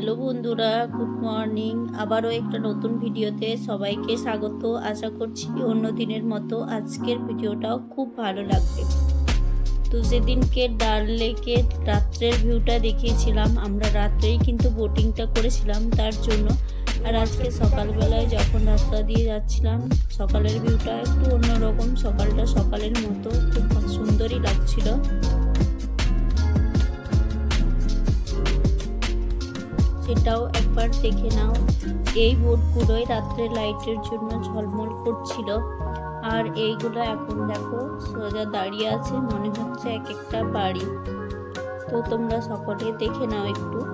Hello বন্ধুরা, good morning. আবারও একটা নতুন ভিডিওতে সবাইকে স্বাগত। আশা করছি অন্য দিনের মতো আজকের ভিডিওটাও খুব ভালো লাগবে। তো সেদিনকে ডাল লেকে রাত্রের ভিউটা দেখিয়েছিলাম, আমরা রাত্রেই কিন্তু বোটিংটা করেছিলাম তার জন্য। আর আজকে সকালবেলায় যখন রাস্তা দিয়ে যাচ্ছিলাম, সকালের ভিউটা একটু অন্যরকম। সকালটা সকালের মতো, খুব সুন্দরই লাগছিল। সেটাও একবার দেখে নাও। এই বোর্ডগুলোই রাত্রে লাইটের জন্য ঝলমল করছিল। আর এইগুলো এখন দেখো, সোজা দাঁড়িয়ে আছে, মনে হচ্ছে এক একটা বাড়ি। তো তোমরা সকলে দেখে নাও একটু।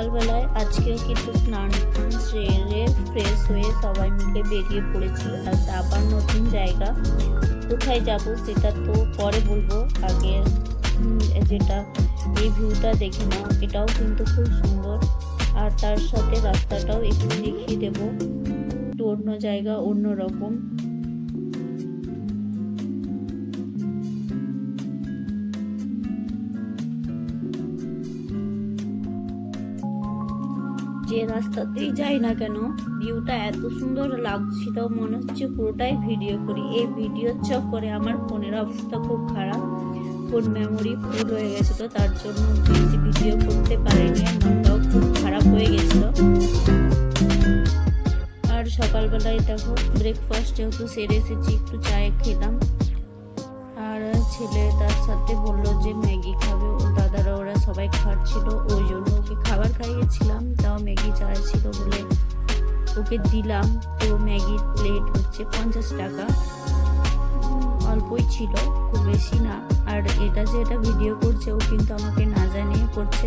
সকালবেলায় আজকেও কিন্তু স্নান টান সেরে ফ্রেশ হয়ে সবাই মিলে বেরিয়ে পড়েছি আজ আবার নতুন জায়গা। কোথায় যাব সেটা তো পরে বলব। আগে যেটা এই ভিউটা দেখে নাও, এটাও কিন্তু খুব সুন্দর। আর তার সাথে রাস্তাটাও একটু দেখিয়ে দেবো। একটু অন্য জায়গা অন্য রকম যে রাস্তাতেই যাই না কেন ভিউটা এত সুন্দর লাগছিল মনে হচ্ছে পুরোটাই ভিডিও করি। এই ভিডিওর চক্করে আমার ফোনের অবস্থা খুব খারাপ ফোন মেমোরি ফুল হয়ে গেছিল, তার জন্য বেশি ভিডিও করতে পারিনি মনটাও খুব খারাপ হয়ে গেছিল। আর সকালবেলায় দেখো ব্রেকফাস্ট যেহেতু সেরে এসেছি, একটু চায়ে খেলাম। আর ছেলে তার সাথে বলল যে, ম্যাগি খাবে। ওর দাদারা, ওরা সবাই খাচ্ছিল। ওই জন্য ওকে খাবার খাইয়েছিলাম। তাও ম্যাগি চাইছিল বলে ওকে দিলাম। তো ম্যাগির প্লেট হচ্ছে পঞ্চাশ টাকা। অল্পই ছিল, খুব বেশি না। আর এটা যে এটা ভিডিও করছে, ও কিন্তু আমাকে না জানিয়ে করছে।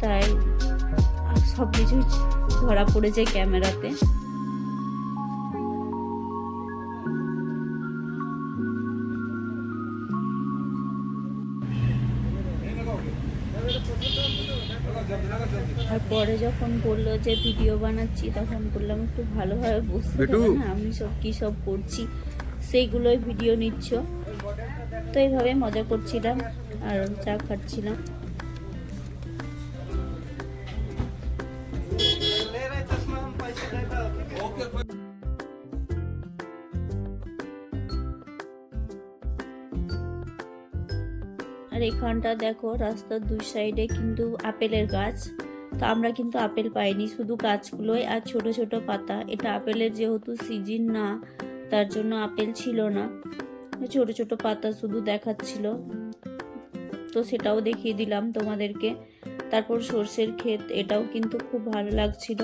তাই সব কিছুই ধরা পড়েছে ক্যামেরাতে। আর পরে যখন বলল যে ভিডিও বানাচ্ছি তখন বললাম একটু ভালোভাবে বুঝতে না আমি সব কি সব করছি। সেইগুলোই ভিডিও নিচ্ছ। তো এইভাবে মজা করছিলাম আর চা খাচ্ছিলাম। আর এখানটা দেখো, রাস্তার দুই সাইডে কিন্তু আপেলের গাছ। তো আমরা কিন্তু আপেল পাইনি, শুধু গাছগুলোই আর ছোট ছোট পাতা। এটা আপেলের যেহেতু সিজন না, তার জন্য আপেল ছিল না। ছোট ছোট পাতা শুধু দেখাচ্ছিল। তো সেটাও দেখিয়ে দিলাম তোমাদেরকে। তারপর সর্ষের ক্ষেত, এটাও কিন্তু খুব ভালো লাগছিল।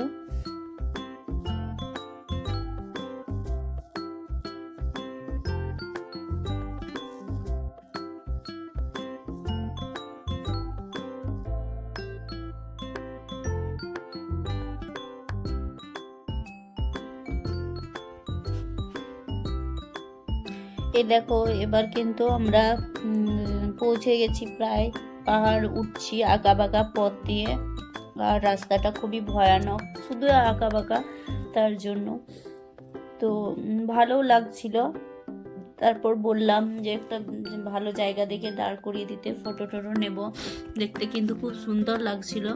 এ দেখো, এবার কিন্তু আমরা পৌঁছে গেছি প্রায় পাহাড় উঠছি আঁকা বাঁকা পথ দিয়ে। আর রাস্তাটা খুবই ভয়ানক, শুধু আঁকা বাঁকা তার জন্য। তো ভালোও লাগছিল। তারপর বললাম যে একটা ভালো জায়গা দেখে দাঁড় করিয়ে দিতে, ফটো টটো নেব। দেখতে কিন্তু খুব সুন্দর লাগছিল।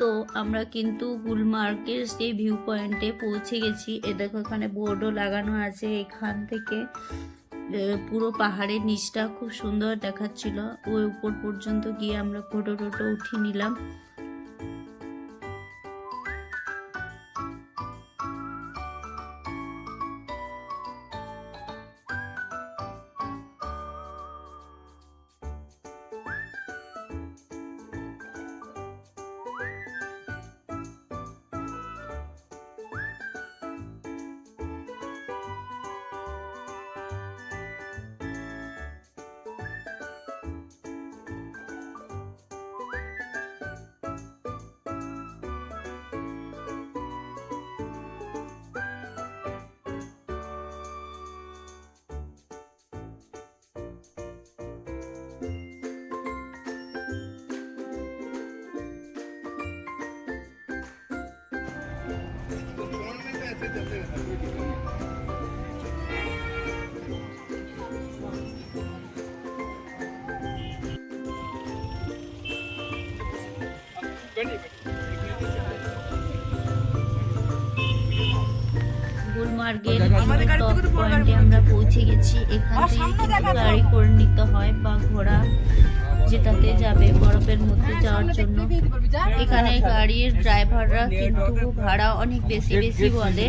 তো আমরা কিন্তু গুলমার্গের সেই ভিউ পয়েন্টে পৌঁছে গেছি। এ দেখো এখানে বোর্ডও লাগানো আছে এখান থেকে। পুরো পাহাড়ের নিচটা খুব সুন্দর দেখাচ্ছিল। ওই উপর পর্যন্ত গিয়ে আমরা ফটো টোটো উঠিয়ে নিলাম। গুলমার্গের টপ পয়েন্টে আমরা পৌঁছে গেছি। এখান থেকে গাড়ি করে নিতে হয় বা ঘোড়া। যেটাতে যাবে বরফের মধ্যে যাওয়ার জন্য। এখানে গাড়ির ড্রাইভাররা কিন্তু ভাড়া অনেক বেশি বেশি বলে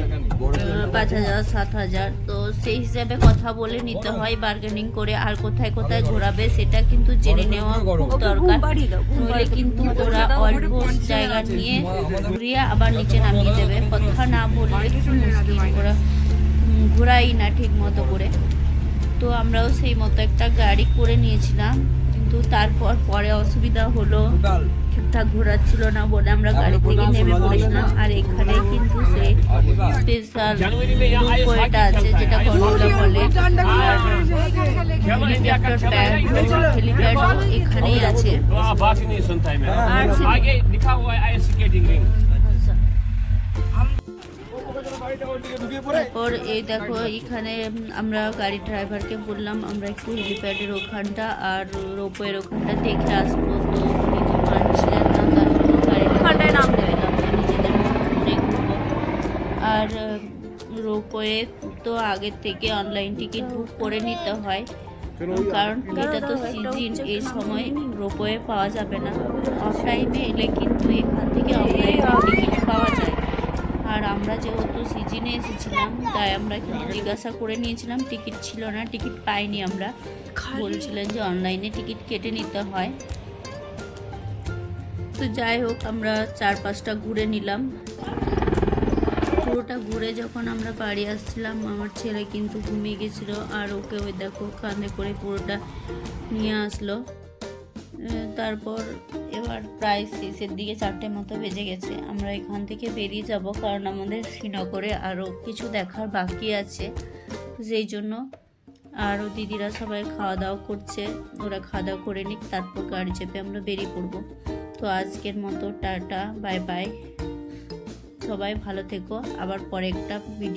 পাঁচ হাজার, সাত হাজার। তো সেই হিসাবে কথা বলে নিতে হয় বার্গেনিং করে আর কোথায় কোথায় ঘোরাবে সেটা কিন্তু জেনে নেওয়া খুব দরকার। নইলে কিন্তু ওরা অল্প জায়গা নিয়ে ঘুরিয়ে আবার নিচে নামিয়ে দেবে। কথা না বললে খুব মুশকিল ওরা ঘোরাই না ঠিক মতো করে। তো আমরাও সেই মতো একটা গাড়ি করে নিয়েছিলাম। কিন্তু তারপর পরে অসুবিধা হলো। ঠিকঠাক ঘোরাচ্ছিল না বলে আমরা গাড়ি থেকে নেমে পড়েছিলাম। আর এখানে কিন্তু সে স্পেশাল রূপওয়েটা আছে যেটা গন্ডোলা বলে। আর এখানেই আছে। हाँ তারপর এই দেখো এখানে আমরা গাড়ি ড্রাইভারকে বললাম আমরা একটু হেলিপ্যাডের ওখানটা আর রোপওয়ের ওখানটা দেখে আসব। তো মানছিলেন না তার জন্য গাড়ি নিজেদের আর রোপওয়ে তো আগের থেকে অনলাইন টিকিট বুক করে নিতে হয়। কারণ এটা তো সিজন এই সময় রোপওয়ে পাওয়া যাবে না। অফ টাইমে এলে কিন্তু এখান থেকে অনলাইনে আর আমরা যেহেতু সিজনে এসেছিলাম তাই আমরা কিন্তু জিজ্ঞাসা করে নিয়েছিলাম টিকিট ছিল না টিকিট পাইনি আমরা। বলছিলেন যে অনলাইনে টিকিট কেটে নিতে হয়। তো যাই হোক আমরা চার পাঁচটা ঘুরে নিলাম। পুরোটা ঘুরে যখন আমরা বাড়ি আসছিলাম আমার ছেলে কিন্তু ঘুমিয়ে গেছিল আর ওকে ওই দেখো কাঁধে করে পুরোটা নিয়ে আসলো। তারপর এবার প্রায় শেষের দিকে চারটে মতো বেজে গেছে। আমরা এখান থেকে বেরিয়ে যাব কারণ আমাদের শ্রীনগরে আরও কিছু দেখার বাকি আছে। সেই জন্য আরও দিদিরা সবাই খাওয়া দাওয়া করছে, ওরা খাওয়া দাওয়া করে নিক, তারপর গাড়ি চেপে আমরা বেরিয়ে পড়ব। তো আজকের মতো টাটা বাই বাই সবাই ভালো থেকো, আবার পরে একটা ভিডিও